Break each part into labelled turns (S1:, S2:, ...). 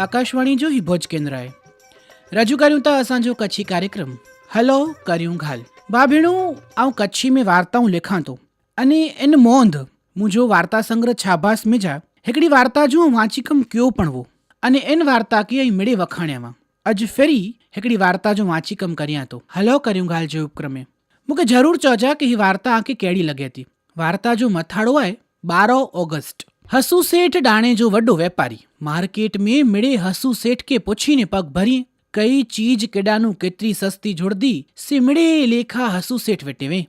S1: આકાશવાણી જો હી ભોજ કેન્દ્રાએ. રજૂ કર્યું તા અસાંજો કચ્છી કાર્યક્રમ. હલો, કર્યું ઘાલ. બા ભેણું આઉં કચ્છી મેં વાર્તાઉં લેખાતો. અને એને મોંધ, મુંજો વાર્તા સંગ્રહ છાભાસ મેજા, હિકડી વાર્તા જો વાંચી કમ કયો પણવો. અને એન વાર્તા કી અહીં મેળે વખાણ્યામાં. અજ ફેરી હિકડી વાર્તા જો વાંચી કમ કર્યા તો હલો, કર્યું ઘાલ જે ઉપક્રમે. મુકે જરૂર ચોજા કે હી વાર્તા આંકે કેડી લગે હતી વાર્તા જો મથાળો આય, બારો ઓગસ્ટ. हसू सेठ ॾाणे जो वॾो वापारी मार्केट में मिड़े हसू सेठ खे पुछीने पग भरी कई चीज केॾानू केतिरी सस्ती जुड़दी से मिड़े लेखा हसू सेठ वेटे वे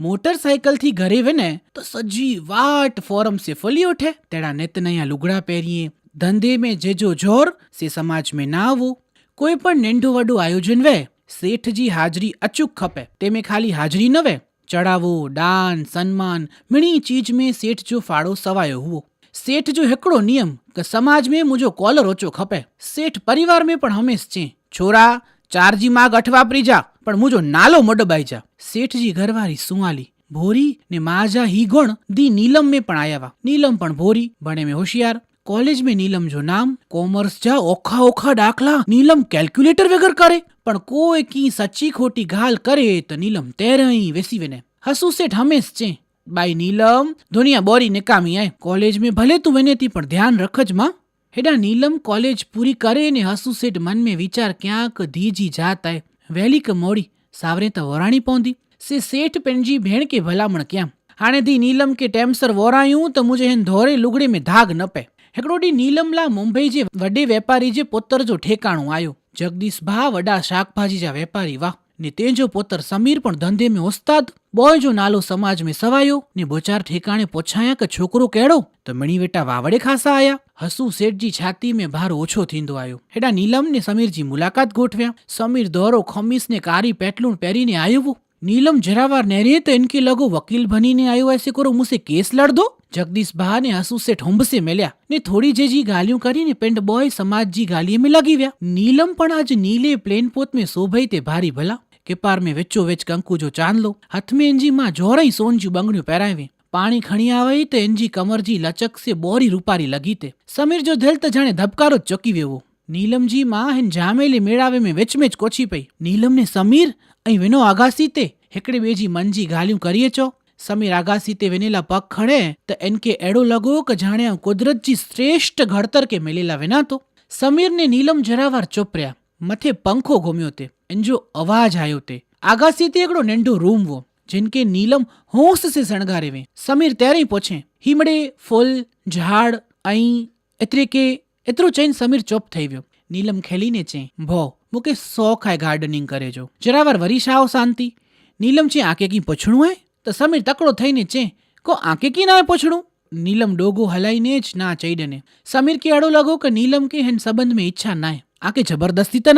S1: मोटरसाइकिल थी घरे वञे त सॼी वाट फॉरम से फुली उठे तहिड़ा नित नया लुगड़ा पहिरीं धंधे में जेजो जोर से समाज में ना हो कोई पण नंढो वॾो आयोजन वे सेठ जी हाज़िरी अचूक खपे तंहिंमें ख़ाली हाज़िरी न वे चढ़ावो दान सन्मान मिणी चीज में सेठ जो फाड़ो सवायो हुओ सेठ जो हिकिड़ो नियम क समाज में मुंहिंजो कॉलर ओचो खपे सेठ परिवार में पण हमेश चई छोरा चार जी माग अठ वापरी जा पण मुंहिंजो नालो मड जा सेठ जी घरवारी सुवाली भोरी ने मां जा ही गुण दी नीलम में पण आया हुआ नीलम पण भोरी भणे में होशियार कॉलेज में नीलम जो नाम कॉमर्स जा ओखा ओखा दाखला नीलम कैलकुलेटर वगैरह करे પણ કોઈ કી સચ્ચી ખોટી ગાલ કરે તો નીલમ તેરઈ वेसी વેને હસુ सेठ हमेश ચે बाय नीलम दुनिया बोरी निकामी है कॉलेज में भले तू वञे थी पर ध्यानु रखज मां हेॾा नीलम कॉलेज पूरी करे ने हसू सेठ मन में वीचार क्यांक धीउ जी जात आहे वहली क मोड़ी सावरे त वोराणी पवंदी से सेठ पंहिंजी भेण खे भलामण कयां हाणे धी नीलम खे टेमसर वोरायूं त मुंहिंजे हिन धोरे लुगड़े में दाग न पए हिकिड़ो ॾींहुं नीलम लाइ मुंबई जे वॾे वापारी जे पुत्र जो ठेकाणो आयो जगदीश भा वॾा शाकभाजी जा वापारी वाह ने तंहिंजो पुत्र समीर पण धंधे में उस्तादु બોય જો નાલો સમાજ મેં સવાયો, ને બોચાર ઠેકાણે પોછાયા કે છોકરો કેળો? તો મણીવેટા વાવડે ખાસા આયા. હસુ શેઠજી છાતી મેં ભાર ઓછો થીંદો આવ્યો હેડા નીલમ ને સમીરજી મુલાકાત ગોઠવ્યા. સમીર દોરો ખમીસ ને કારી પેટલું પહેરીને આવ્યું નીલમ જરાવાર નેરીએ તો એનકે લગો વકીલ બનીને આવ્યો એસે કરો મુસે કેસ લડદો જગદીશ બા ને હસુ શેઠ હોંબસે મેલ્યા. ને થોડી જેજી ગાલિયું કરીને પેન્ટ બોય સમાજજી ગાલીએ મેં લગી વ્યા. નીલમ પણ આજ નીલે પ્લેન પોત મેં શોભાઈ તે ભારી ભલા. કે પાર મેં વેચો વેચ કંકુજો ચાંદલો હથમે એંજીમાં જોરઈ સોનજી બંગણ્યું પહેરાવી. પાણી ખણી આવે તે એંજી કમરજી લચક સે બોરી રૂપારી લગી તે. સમીર જો ધેલ તો જાણે ધબકારો જ ચકી વેવો. નીલમજી માં હેન જામેલી મેળાવે મેં વેચમેચ કોછી પઈ. નીલમને સમીર, અહીં વેનો આગાસી તે. હેકડે બેજી મંજી ગાલ્યું કરીએ છો સમીર આગાસી તે વેનેલા પગ ખણે, તો એન કે એડો લગો કે જાણે કુદરતજી શ્રેષ્ઠ ઘડતર કે મેલેલા વેનાતો સમીરને નીલમ જરાવાર ચોપર્યા. મથે પંખો ઘોમ્યો તે. आउं कुदरत जी श्रेष्ठ घड़तर खे मिलेला वञा थो समीर ने नीलम जरावार चुप रहिया मथे पंखो घुमियो ते इनजो आवाज आयो ते आगासी ते हिकिड़ो नंढो रूम हो जिन खे नीलम होंस से शणगारे वे समीर तेरे ई पुछे हीमड़े फुल झाड़ ऐं एतिरे के एतिरो चईन समीर चुप થઈ વિયો નીલમ ખેલીને ચે ભો મૂકે શોખ आहे ગાર્ડનિંગ કરે જો જરાવાર વરી શાવ શાંતિ નીલમ ચે આંકે કી પૂછણું હે તો સમીર તકડો થઈને ચે કો આંકે કી ના પૂછણું નીલમ ડોગો હલાઈને જ ના ચઈડને સમીર કે અડો લગો કે નીલમ के हिन संबंध में इच्छा ना आहे आके जबरदस्ती त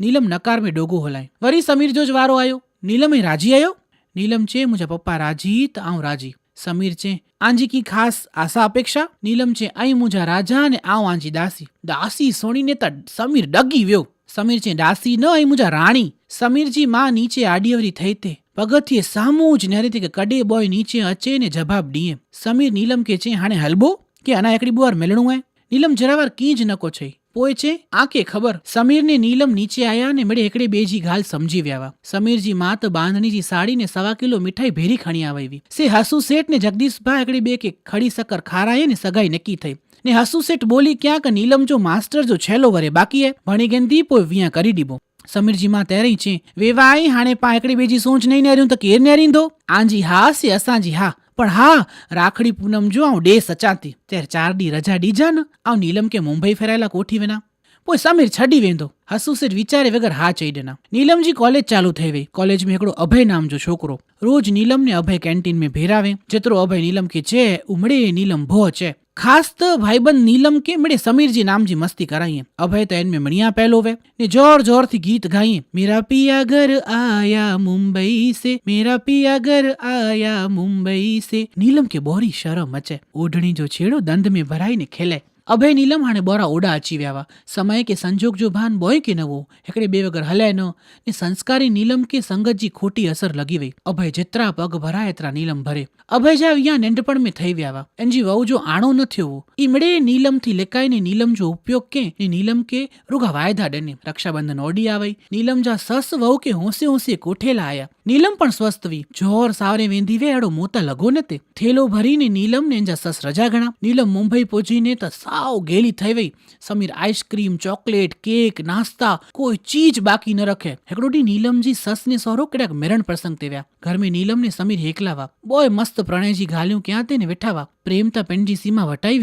S1: નીલમ નકાર મેં ડોગો હોલાય. વરી સમીર જો જ વારો આવ્યો નીલમ એ રાજી આવ્યો નીલમ છે, મુજા પપ્પા રાજી, તો આઉં રાજી. સમીર છે, આંજી કી ખાસ આશા અપેક્ષા. નીલમ છે અહીં મુજા રાજા ને આઉં આંજી દાસી. દાસી સોણીને તો સમીર ડગી વ્યો. સમીર છે, દાસી ન અહીં મુજા રાણી. સમીરજી માં નીચે આડીઅવરી થઈ તે. પગથિયે સામું જ નહેરી કે કડે બોય નીચે અચે ને જવાબ દીએ સમીર નીલમ કે છે, હાણે હલબો કે આના એકડી બુવાર મેલણું હે નીલમ જરાવાર કીજ નકો છે. પોય છે? આંકે ખબર? સમીરને નીલમ નીચે આયા અને મેળે એકડે બેજી ગાલ સમજી વ્યાવા. સમીરજી માત બાંધણીજી સાડીને સવા કિલો મીઠાઈ ભેરી ખણી આવી સે હાસુ શેઠ ને જગદીશભા એકડે બે કે ખડી સકર ખારાએ ને સગાઈ નક્કી થઈ. ને હાસુ શેઠ બોલી, ક્યાંક નીલમ જો માસ્ટર જો છેલ્લો વરે બાકી હે? ભણી ગેંદી પોય વ્યાં કરી દીબો. સમીરજીમાં તેરી છે, વેવાઈ હાણે પા એકડી બેજી સોચ નહીં નેર્યું તો કેર નેરીંધો આંજી હા સે અસાંજી હા. પણ હા, રાખડી પૂનમ જો આવું ડે સચાતી. ત્યારે ચાર દી રજા ડીજા ને આવ નીલમ કે મુંબઈ ફેરાયેલા કોઠી વિના. पोइ समीर छॾी वेंदो हसू सेठ वीचारे वग़ैर हा चई ॾिना नीलम जी कॉलेज चालू થઈ वई कॉलेज में हिकिड़ो अभय नाम जो छोकिरो रोज नीलम ने अभय कैंटीन में भेरावे जेतिरो अभय नीलम खे चए उमड़े नीलम भो चए ख़ासि त भाईबंद नीलम के मिड़े समीर जी नाम जी मस्ती कराई अभय त इन में मणिया पहलो वे ने जोर जोर थी गीत गाई मेरा पिया घर आया मुंबई से मेरा पिया घर आया मुंबई से नीलम के बोरी शर्म अचे ओढ़णी जो छेड़ो दंद में भराई ने खेले अभय नीलम हाणे ॿोरा ओॾा अची विया हुआ समय के संजोग जो भान बोए के न हो हिकिड़े ॿिए वग़ैरह हलाए न ने संस्कारी नीलम खे संगत जी खोटी असर लॻी वई अभय जेतिरा पग भराए एतिरा नीलम भरे अभय जा इहा नंढपण में ठही विया हुआ इन जी वहू जो आणो न थियो हो ई मिड़े नीलम थी लिकाए ने नीलम जो उपयोग के ने नीलम के रुगा वायदा ॾिने रक्षाबंधन ओॾी आ वई नीलम जा सस वहू के होंसे होंसे कोठे ला ನೀಲಂ પણ સ્વસ્થવી જોર સાવરે વેંધીવે એડો મોತ લગોનતે થેલો ભરીને નીલમને ಎಂಜ ಸಸ್ ರಜಾಗಣ ನೀಲಂ ಮುಂಬೈ ಪೋಜಿನೆ ತ ಸಾವ್ ಗೇಲಿ ಥೈವೈ Sameer ice cream, chocolate, cake, નાસ્તા, કોઈ ચીજ બાકી ન રખે. હેકડોડી નીલમજી સસને સોરો કડાક મેરણ પ્રસંગ તેવ્યા. ઘર મેં નીલમને સમીર હેકલાવા. બોય મસ્ત પ્રણયજી ઘાલ્યું ક્યાં તેને વેઠાવા. પ્રેમતા પેનજી સીમા વટાવી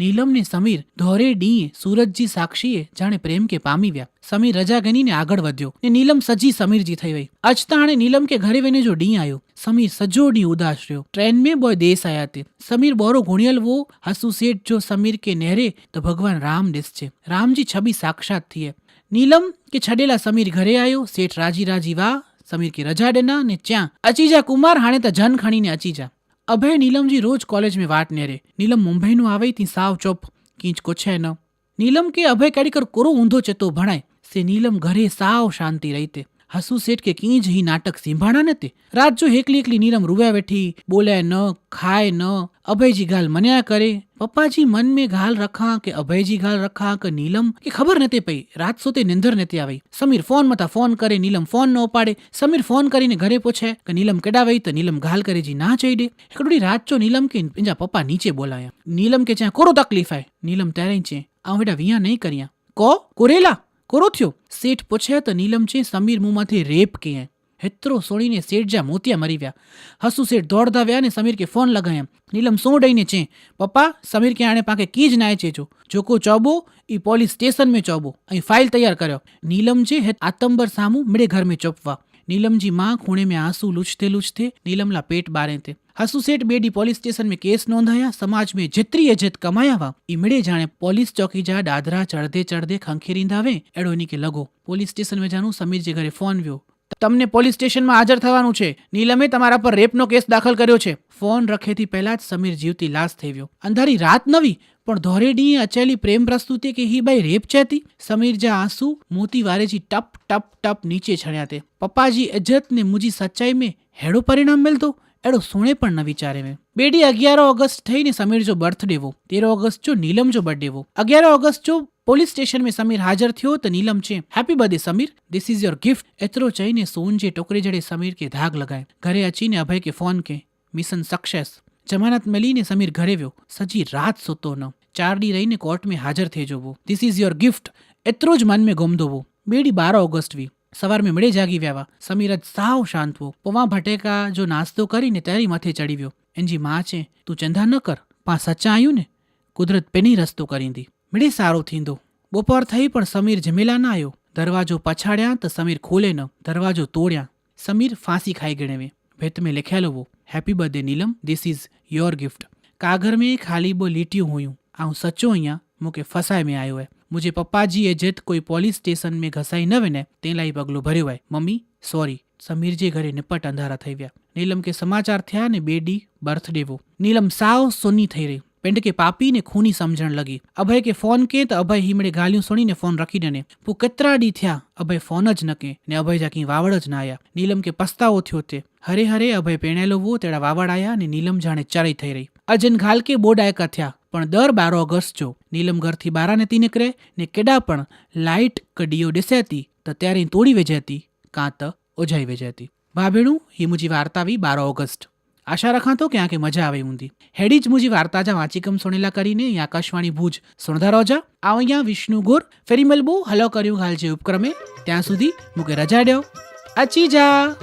S1: નીલમને સમીર ધોરે ડીએ સુરજજી સાક્ષીએ જાણે પ્રેમ કે પામી વ્યા સમીર રજા ગણીને આગળ વધ્યો ને નીલમ સજી સમીરજી થઈ ગઈ અચતાણે નીલમ કે ઘરે વેને જો ડી આવ્યો સમીર સજો ડી ઉદાસ રહ્યો. ટ્રેન મેં બોય દેશ આયા તે. સમીર બોરો ગુણિયલ વો, હસુ શેઠ જો સમીર કે નહેરે, તો ભગવાન રામ દિસ છે. રામજી છબી સાક્ષાત થઈએ નીલમ કે છડેલા સમીર ઘરે આવ્યો શેઠ રાજી રાજી વાહ સમીર કે રજા ડેના ને ચ્યાં અચીજા કુમાર હાણે તો જન ખણીને અચીજા. जन खणीने अची जा अभय नीलम जी रोज कॉलेज में वाट नेरे नीलम मुंबई નું આવે તી સાવ ચોપ કીંચ કોછે ન નીલમ કે અભય કાડીકર કોરો ઊંધો ચેતો ભણાય સે નીલમ ઘરે સાવ શાંતિ રહી તે હાસુ શેઠ કે કીજ હી નાટક સિંભાણા ને તે? રાત જો એકલી એકલી નીરમ રૂવ્યા બેઠી, બોલે ન, ખાય ન, અભયજી ગાલ મન્યા કરે. પપ્પાજી મન મેં ગાલ રખા કે અભયજી ગાલ રખા કે નીલમ? કે ખબર નતી પઈ, રાત સોતે નિંદર નતી આવી. સમીર ફોન મતા ફોન કરે, નીલમ ફોન ન ઉપાડે. સમીર ફોન કરીને ઘરે પૂછે કે નીલમ કેડાવાઈ તો નીલમ ગાલ કરે જી ના જઈ દે? એકડોડી રાત ચો નીલમ કે પિંજા પપ્પા નીચે બોલાયા. નીલમ કે જ્યાં કોરો તકલીફ આય? નીલમ ત્યારે છે આ બેટા વિયા નહીં કર્યા. કો? કોરેલા? કરો થયો? શેઠ પૂછે તો નીલમજી સમીર મુંહમાંથી રેપ કે હે. હેત્રો સોળીને શેઠ જ્યાં મોતિયા મરી ગયા હસુ શેઠ દોડતા વ્યા ને સમીર કે ફોન લગાયા. નીલમ શું ડઈને છે, પપ્પા, સમીર કે આણે પાકે કીજ નાય છે જો. જોકો ચોબો એ પોલીસ સ્ટેશન મેં ચોબો. અહીં ફાઇલ તૈયાર કર્યો. નીલમજી હે, આતંબર સામુ મેળે ઘર મેં ચોપવા. નીલમજી માં ખૂણે મેં આંસુ લૂછતે લૂછતે, નીલમલા પેટ બારે તે लुछते नीलम ला पेट ॿारे ते हसू सेठ ॿिए ॾींहुं पोलिस स्टेशन में केस नोंधाया समाज में जेतिरी इज़त कमाया हुआ ई मिड़े जाणे पोलिस चौकी जा ॾादरा चढ़दे चढ़दे खंखेरींदा वे अहिड़ो इन खे लॻो પોલીસ સ્ટેશન વેજાનું સમીર જે ઘરે ફોન વ્યો તમને પોલીસ સ્ટેશનમાં હાજર થવાનું છે નીલમે તમારા પર રેપનો કેસ દાખલ કર્યો છે ફોન રખેથી પહેલા જ સમીર જીવતી લાશ થઈ ગયો અંધારી રાત નવી પણ ધોરે ડીએ અચેલી પ્રેમ પ્રસ્તુતિ કે હી બાઈ રેપ ચેતી સમીર જા આંસુ મોતી વારેજી ટપ ટપ ટપ નીચે છણ્યા તે પપ્પાજી ઇજ્જત ને મુજી સચ્ચાઈ में हेड़ो परिणाम मिलंदो अहिड़ो सुणे पण न वीचारे में ॿिए ॾींहुं अॻियारो ऑगस्ट ठही ने समीर जो बर्थडे हो तेरहों ऑगस्ट जो नीलम जो बर्थडे हो अॻियारो ऑगस्ट जो પોલીસ સ્ટેશન में સમીર હાજર થયો તો નીલમ છે happy birthday Sameer this is your gift એતરો ચઈને સોન જે ટોકરે જડે સમીર કે ધાગ લગાય ઘરે અચીને અભય કે ફોન કે મિશન સક્સેસ જમાનત મળીને સમીર ઘરે વ્યો સજી રાત સૂતો ન ચાર ડી રહીને કોર્ટ में હાજર થઈ જવો ધીસ ઇઝ યોર ગિફ્ટ એતરો જ મન में ગુમદો वो બેડી બાર ઓગસ્ટ વી સવાર મેમળે જાગી વ્યાવા. સમીરજ સાવ શાંત વો પોવા ભટેકા જો નાસ્તો કરીને તારી માથે ચડી વ્યો. એનજી માં છે. તું ચંધા ન કર. પા સચ્ચા આયું ને? કુદરત પેની રસ્તો કરીંદી મળે સારો થીંદો બપોર થઈ પણ સમીર જમેલા ના આવ્યો દરવાજો પછાડ્યા તો સમીર ખોલે ન. દરવાજો તોડ્યા. સમીર ફાંસી ખાઈ ગણેવે. ભેત મેં લખ્યાલો વો happy birthday Neelam. This is your gift કાગર મેં ખાલી બો લીટ્યું હોયું. આવું સચ્ચો અહીંયા? મૂકે ફસાય મેં આવ્યો હે. मुझे पप्पा जी ये जिद कोई पुलिस स्टेशन में घसाई न वञे तंहिं लाइ पगलो भरियो आहे मम्मी सॉरी समीर जे घर निपट अंधारा थी विया नीलम खे समाचार थिया ने ॿिए ॾींहुं बर्थडे हो नीलम साओ सुनी थी रही पिंड खे पापी ने खूनी समझण लॻी अभय खे फोन कयईं त अभय हिमड़े ॻाल्हियूं सुणी ने फोन रखी ॾिने पोइ केतिरा ॾींहं थिया अभय फोन ज न कयईं ने अभय जा कंहिं वावड़ ज न आया नीलम खे पछतावो थियो थिए हरे हरे अभय पहिणियलो हुओ तहिड़ा वावड़ आया ने नीलम जाणे चढ़ी थी रही अजन घालके ॿोॾाइका थिया પણ દર બાર ઓગસ્ટ જો નીલમગરથી બારાનેતી નીકળે ને કેડા પણ લાઇટ કડીઓ ડિસેતી તો ત્યારે તોડી વેજેતી, કાં તો ઓજાઈ વેજેતી. ભાભીણું હી મુજી વાર્તાવી બાર ઓગસ્ટ. આશા રખા તો ક્યાં કે મજા આવે ઊંધી. હેડી જ મુજી વાર્તા જા વાંચીકમ સોનેલા કરીને અહીં આકાશવાણી ભુજ, સોણધા રોજા, આવ અહીંયા વિષ્ણુ ગોર, ફેરી મલબો, હલો કર્યું હાલ જે ઉપક્રમે, ત્યાં સુધી મુકે રજા ડ્યો. અચી જા!